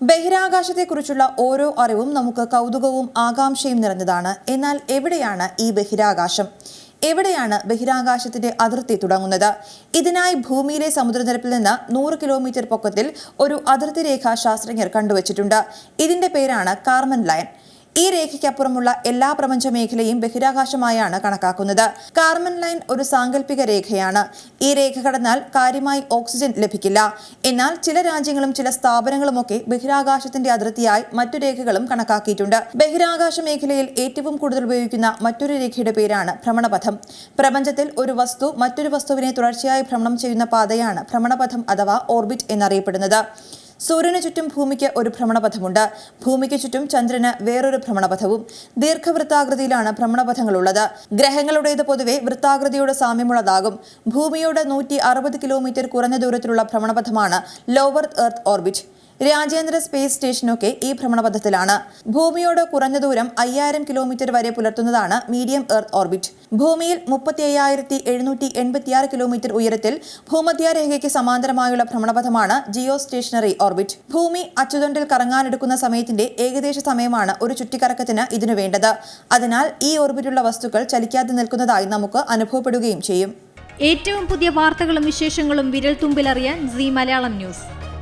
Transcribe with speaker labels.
Speaker 1: ബഹിരാകാശത്തെക്കുറിച്ചുള്ള ഓരോ അറിവും നമുക്ക് കൗതുകവും ആകാംക്ഷയും നിറഞ്ഞതാണ്. എന്നാൽ എവിടെയാണ് ഈ ബഹിരാകാശം? എവിടെയാണ് ബഹിരാകാശത്തിന്റെ അതിർത്തി തുടങ്ങുന്നത്? ഇതിനായി ഭൂമിയിലെ സമുദ്രനിരപ്പിൽ നിന്ന് നൂറ് കിലോമീറ്റർ പൊക്കത്തിൽ ഒരു അതിർത്തി രേഖ ശാസ്ത്രജ്ഞർ കണ്ടുവച്ചിട്ടുണ്ട്. ഇതിന്റെ പേരാണ് കാർമൻ ലൈൻ ഈ രേഖയ്ക്കപ്പുറമുള്ള എല്ലാ പ്രപഞ്ച മേഖലയും ബഹിരാകാശമായാണ് കണക്കാക്കുന്നത്. കാർമൻ ലൈൻ ഒരു സാങ്കല്പിക രേഖയാണ്. ഈ രേഖ കടന്നാൽ കാര്യമായി ഓക്സിജൻ ലഭിക്കില്ല. എന്നാൽ ചില രാജ്യങ്ങളും ചില സ്ഥാപനങ്ങളുമൊക്കെ ബഹിരാകാശത്തിന്റെ അതിർത്തിയായി മറ്റു രേഖകളും കണക്കാക്കിയിട്ടുണ്ട്. ബഹിരാകാശ മേഖലയിൽ ഏറ്റവും കൂടുതൽ ഉപയോഗിക്കുന്ന മറ്റൊരു രേഖയുടെ പേരാണ് ഭ്രമണപഥം. പ്രപഞ്ചത്തിൽ ഒരു വസ്തു മറ്റൊരു വസ്തുവിനെ തുടർച്ചയായി ഭ്രമണം ചെയ്യുന്ന പാതയാണ് ഭ്രമണപഥം അഥവാ ഓർബിറ്റ് എന്നറിയപ്പെടുന്നത്. സൂര്യന് ചുറ്റും ഭൂമിക്ക് ഒരു ഭ്രമണപഥമുണ്ട്. ഭൂമിക്ക് ചുറ്റും ചന്ദ്രന് വേറൊരു ഭ്രമണപഥവും. ദീർഘവൃത്താകൃതിയിലാണ് ഭ്രമണപഥങ്ങളുള്ളത്. ഗ്രഹങ്ങളുടേത് പൊതുവെ വൃത്താകൃതിയോട് സാമ്യമുള്ളതാകും. ഭൂമിയോട് നൂറ്റി കിലോമീറ്റർ കുറഞ്ഞ ദൂരത്തിലുള്ള ഭ്രമണപഥമാണ് ലോവർ എർത്ത് ഓർബിറ്റ് രാജ്യാന്തര സ്പേസ് സ്റ്റേഷനൊക്കെ ഈ ഭ്രമണപഥത്തിലാണ്. ഭൂമിയോട് കുറഞ്ഞ ദൂരം അയ്യായിരം കിലോമീറ്റർ വരെ പുലർത്തുന്നതാണ് മീഡിയം എർത്ത് ഓർബിറ്റ്. ഭൂമിയിൽ മുപ്പത്തി അയ്യായിരത്തി എഴുന്നൂറ്റി എൺപത്തിയാറ് കിലോമീറ്റർ ഉയരത്തിൽ ഭൂമധ്യരേഖയ്ക്ക് സമാന്തരമായുള്ള ഭ്രമണപഥമാണ് ജിയോ സ്റ്റേഷനറി ഓർബിറ്റ്. ഭൂമി അച്ചുതണ്ടിൽ കറങ്ങാനെടുക്കുന്ന സമയത്തിന്റെ ഏകദേശ സമയമാണ് ഒരു ചുറ്റിക്കറക്കത്തിന് ഇതിനു വേണ്ടത്. അതിനാൽ ഈ ഓർബിറ്റുള്ള വസ്തുക്കൾ ചലിക്കാതെ നിൽക്കുന്നതായി നമുക്ക് അനുഭവപ്പെടുകയും ചെയ്യും.
Speaker 2: ഏറ്റവും പുതിയ വാർത്തകളും വിശേഷങ്ങളും വിരൽ തുമ്പിലറിയാൻ സി മലയാളം ന്യൂസ്.